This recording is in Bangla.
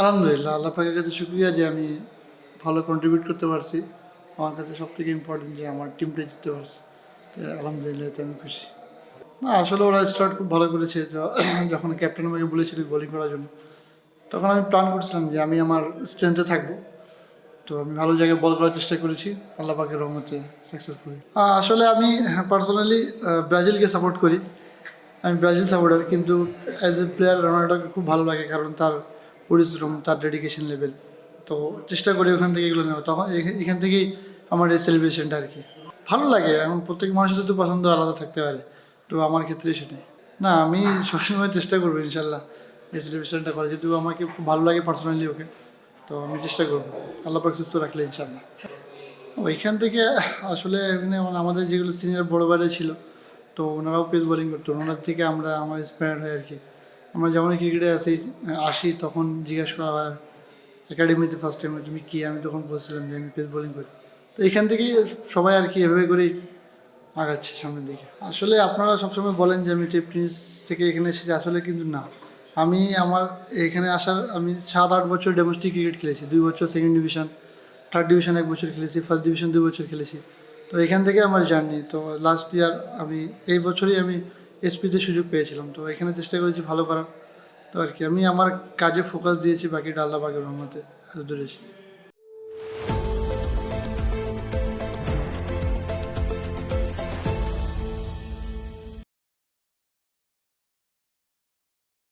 আলহামদুলিল্লাহ, আল্লাহ পাকের কাছে শুক্রিয়া যে আমি ভালো কন্ট্রিবিউট করতে পারছি। আমার কাছে সব থেকে ইম্পর্টেন্ট যে আমার টিমটা জিততে পারছি। আলহামদুলিল্লাহ আমি খুশি। না, আসলে ওরা স্টার্ট খুব ভালো করেছে। যখন ক্যাপ্টেন আমাকে বলেছিল বোলিং করার জন্য, তখন আমি প্ল্যান করছিলাম যে আমি আমার স্ট্রেংথে থাকব। তো আমি ভালো জায়গায় বল করার চেষ্টা করেছি। আল্লাহ পাকের রহমতে সাকসেসফুলি আসলে আমি পার্সোনালি ব্রাজিলকে সাপোর্ট করি। আমি ব্রাজিল সাপোর্টার কিন্তু অ্যাজ এ প্লেয়ার রোনাল্ডোকে খুব ভালো লাগে, কারণ তার পরিশ্রম তার ডেডিকেশন লেভেল তো চেষ্টা করি ওখান থেকে এগুলো নেওয়া তখন এখান থেকেই আমার এই সেলিব্রেশনটা আর কি। ভালো লাগে, এখন প্রত্যেক মানুষের তো পছন্দ আলাদা থাকতে পারে, তো আমার ক্ষেত্রে সেটাই। না, আমি সবসময় চেষ্টা করব ইনশাল্লাহ এই সেলিব্রেশনটা করে যেহেতু আমাকে খুব ভালো লাগে পার্সোনালি ওকে, তো আমি চেষ্টা করব। আল্লাহ পাক সুস্থ রাখলে ইনশাল্লাহ। ওইখান থেকে আসলে এখানে মানে আমাদের যেগুলো সিনিয়র বড় বাইরে ছিল, তো ওনারাও পেস বোলিং করতো। ওনার থেকে আমরা, আমার ইন্সপায়ার্ড হয় আর কি। আমরা যেমন ক্রিকেটে আসি আসি তখন জিজ্ঞাসা করা হয়, একাডেমিতে ফার্স্ট টাইমে তুমি কি? আমি তখন বলছিলাম যে, আমি পেস বোলিং করি। তো এখান থেকেই সবাই আর কি এভাবে করেই আগাচ্ছে সামনের দিকে। আসলে আপনারা সবসময় বলেন যে, আমি টেপ টেনিস থেকে এখানে এসেছি। আসলে কিন্তু না। আমি আমার এখানে আসার, আমি সাত আট বছর ডোমেস্টিক ক্রিকেট খেলেছি, দুই বছর সেকেন্ড ডিভিশন থার্ড ডিভিশন এক বছর খেলেছি ফার্স্ট ডিভিশন দুই বছর খেলেছি। তো এখান থেকে আমার জার্নি তো লাস্ট ইয়ার আমি, এই বছরই আমি এসপিতে সুযোগ পেয়েছিলাম। তো এখানে চেষ্টা করেছি ভালো করার। তো আর কি, আমি আমার কাজে ফোকাস দিয়েছি বাকিটা আল্লাহ বাগের রহমতে দূরে এসেছি